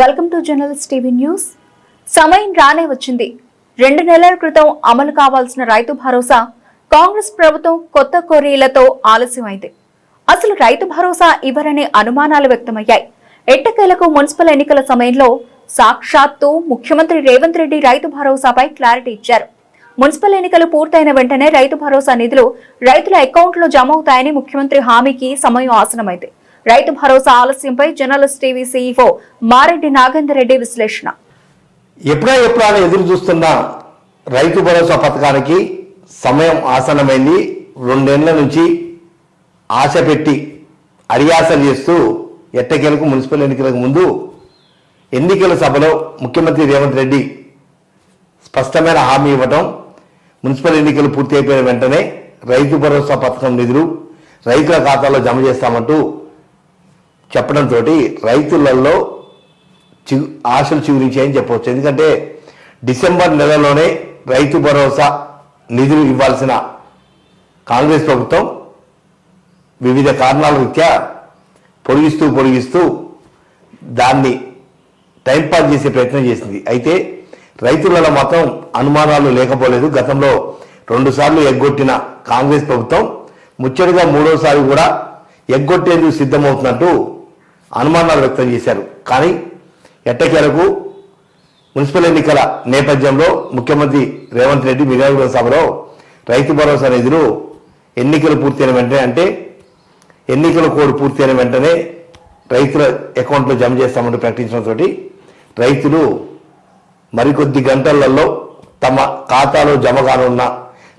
Welcome to journalist TV news. సమయం రానే వచ్చింది. రెండు నెలల క్రితం అమలు కావాల్సిన రైతు భరోసా కాంగ్రెస్ ప్రభుత్వం కొత్త కొర్రీలతో ఆలస్యమైంది. అసలు రైతు భరోసా ఇవ్వరనే అనుమానాలు వ్యక్తమయ్యాయి. ఎట్టకేలకు మున్సిపల్ ఎన్నికల సమయంలో సాక్షాత్తు ముఖ్యమంత్రి రేవంత్ రెడ్డి రైతు భరోసాపై క్లారిటీ ఇచ్చారు. మున్సిపల్ ఎన్నికలు పూర్తయిన వెంటనే రైతు భరోసా నిధులు రైతుల అకౌంట్లో జమ అవుతాయని ముఖ్యమంత్రి హామీకి సమయం ఆసనమైంది. Rythu Bharosa ఆలస్యంపై journalist TV CEO Mareddy Nagender Reddy విశ్లేషణ. ఎప్పుడా ఎప్పుడా ఎదురు చూస్తున్న రైతు భరోసా పథకానికి సమయం ఆసనమైంది రెండేళ్ళ నుంచి ఆశ పెట్టి అడియాసలు చేస్తూ ఎట్టకేలకు మున్సిపల్ ఎన్నికలకు ముందు ఎన్నికల సభలో ముఖ్యమంత్రి రేవంత్ రెడ్డి స్పష్టమైన హామీ ఇవ్వటం మున్సిపల్ ఎన్నికలు పూర్తి అయిపోయిన వెంటనే రైతు భరోసా పథకం నిధులు రైతుల ఖాతాలో జమ చేస్తామంటూ చెప్పడంతో రైతులలో చిగు ఆశలు చిగురించాయని చెప్పవచ్చు. ఎందుకంటే డిసెంబర్ నెలలోనే రైతు భరోసా నిధులు ఇవ్వాల్సిన కాంగ్రెస్ ప్రభుత్వం వివిధ కారణాల రీత్యా పొడిగిస్తూ పొడిగిస్తూ దాన్ని టైంపాస్ చేసే ప్రయత్నం చేసింది. అయితే రైతులలో మాత్రం అనుమానాలు లేకపోలేదు. గతంలో రెండుసార్లు ఎగ్గొట్టిన కాంగ్రెస్ ప్రభుత్వం ముచ్చటగా మూడోసారి కూడా ఎగ్గొట్టేందుకు సిద్ధమవుతున్నట్టు అనుమానాలు వ్యక్తం చేశారు. కానీ ఎట్టకేలకు మున్సిపల్ ఎన్నికల నేపథ్యంలో ముఖ్యమంత్రి రేవంత్ రెడ్డి మిర్యాలగూడ సభలో రైతు భరోసా నిధులు ఎన్నికలు పూర్తయిన వెంటనే అంటే ఎన్నికల కోడ్ పూర్తయిన వెంటనే రైతుల అకౌంట్లో జమ చేస్తామని ప్రకటించడంతో రైతులు మరికొద్ది గంటలలో తమ ఖాతాలో జమ కానున్న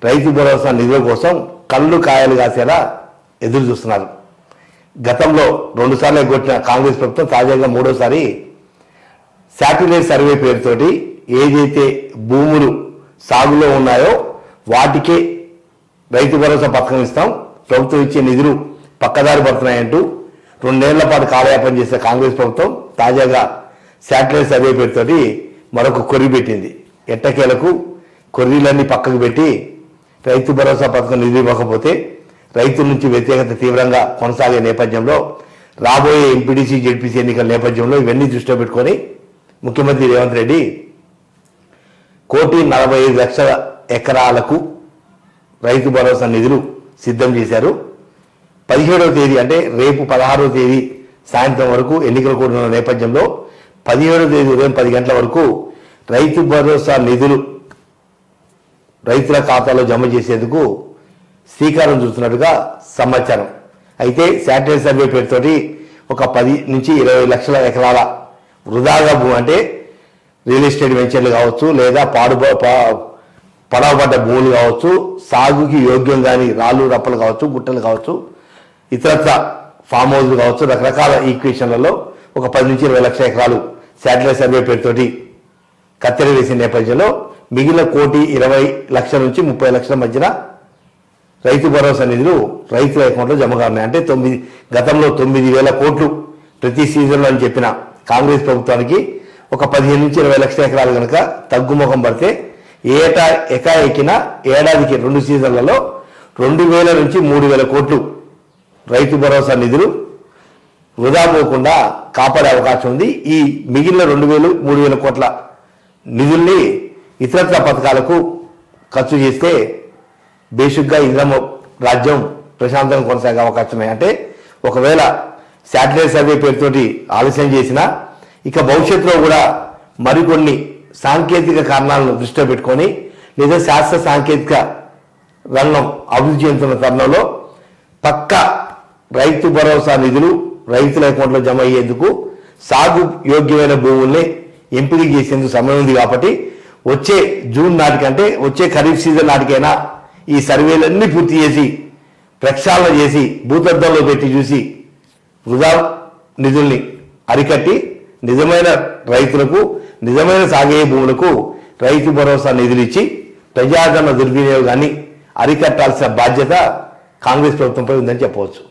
రైతు భరోసా నిధుల కోసం కళ్ళు కాయలు కాసేలా ఎదురు చూస్తున్నారు. గతంలో రెండుసార్లు ఎగ్గొట్టిన కాంగ్రెస్ ప్రభుత్వం తాజాగా మూడోసారి శాటిలైట్ సర్వే పేరుతోటి ఏదైతే భూములు సాగులో ఉన్నాయో వాటికే రైతు భరోసా పథకం ఇస్తాం. ప్రభుత్వం ఇచ్చే నిధులు పక్కదారి పడుతున్నాయంటూ రెండేళ్ళ పాటు కాలయాపన చేసిన కాంగ్రెస్ ప్రభుత్వం తాజాగా శాటిలైట్ సర్వే పేరుతోటి మరొక కొర్రి పెట్టింది. ఎట్టకేలకు కొర్రీలన్నీ పక్కకు పెట్టి రైతు భరోసా పథకం నిధులు ఇవ్వకపోతే రైతుల నుంచి వ్యతిరేకత తీవ్రంగా కొనసాగే నేపథ్యంలో రాబోయే ఎంపీడీసీ జెడ్పీసీ ఎన్నికల నేపథ్యంలో ఇవన్నీ దృష్టిలో పెట్టుకొని ముఖ్యమంత్రి రేవంత్ రెడ్డి కోటి నలభై ఐదు లక్షల ఎకరాలకు రైతు భరోసా నిధులు సిద్ధం చేశారు. పదిహేడవ తేదీ అంటే రేపు పదహారవ తేదీ సాయంత్రం వరకు ఎన్నికలు కూడిన నేపథ్యంలో పదిహేడవ తేదీ ఉదయం పది గంటల వరకు రైతు భరోసా నిధులు రైతుల ఖాతాలో జమ చేసేందుకు శ్రీకారం చూస్తున్నట్టుగా సమాచారం. అయితే శాటిలైట్ సర్వే పేరుతోటి ఒక పది నుంచి ఇరవై లక్షల ఎకరాల వృధాగా భూమి అంటే రియల్ ఎస్టేట్ వెంచర్లు కావచ్చు లేదా పాడు పడవబడ్డ భూములు కావచ్చు సాగుకి యోగ్యం కానీ రాళ్ళు రప్పలు కావచ్చు గుట్టలు కావచ్చు ఇతరత్ర ఫామ్ హౌస్లు కావచ్చు రకరకాల ఈక్వేషన్లలో ఒక పది నుంచి ఇరవై లక్షల ఎకరాలు శాటిలైట్ సర్వే పేరుతోటి కత్తెర వేసిన నేపథ్యంలో మిగిలిన కోటి ఇరవై లక్షల నుంచి ముప్పై లక్షల మధ్యన రైతు భరోసా నిధులు రైతుల అకౌంట్లో జమ కానున్నాయి. అంటే తొమ్మిది గతంలో తొమ్మిది వేల కోట్లు ప్రతి సీజన్లో అని చెప్పిన కాంగ్రెస్ ప్రభుత్వానికి ఒక పదిహేను నుంచి ఇరవై లక్షల ఎకరాలు కనుక తగ్గుముఖం పడితే ఏటా ఎకాఎకిన ఏడాదికి రెండు సీజన్లలో రెండు వేల నుంచి మూడు వేల కోట్లు రైతు భరోసా నిధులు వృధా పోకుండా కాపాడే అవకాశం ఉంది. ఈ మిగిలిన రెండు వేలు మూడు వేల కోట్ల నిధుల్ని ఇతరత్ర పథకాలకు ఖర్చు చేస్తే బేసిక్గా ఇంద్రమ రాజ్యం ప్రశాంతంగా కొనసాగే అవకాశం అంటే ఒకవేళ శాటిలైట్ సర్వే పేరుతోటి ఆలస్యం చేసినా ఇక భవిష్యత్తులో కూడా మరికొన్ని సాంకేతిక కారణాలను దృష్టిలో పెట్టుకొని లేదా శాస్త్ర సాంకేతిక రంగం అభివృద్ధి చెందుతున్న తరుణంలో పక్క రైతు భరోసా నిధులు రైతుల అకౌంట్లో జమ అయ్యేందుకు సాగు యోగ్యమైన భూముల్ని ఎంపిక చేసేందుకు సమయం ఉంది కాబట్టి వచ్చే జూన్ నాటికంటే వచ్చే ఖరీఫ్ సీజన్ నాటికైనా ఈ సర్వేలన్నీ పూర్తి చేసి ప్రక్షాళన చేసి భూతద్దంలో పెట్టి చూసి వృధా నిధుల్ని అరికట్టి నిజమైన రైతులకు నిజమైన సాగే భూములకు రైతు భరోసా నిధులు ఇచ్చి ప్రజాధన దుర్వినియోగాన్ని అరికట్టాల్సిన బాధ్యత కాంగ్రెస్ ప్రభుత్వంపై ఉందని చెప్పవచ్చు.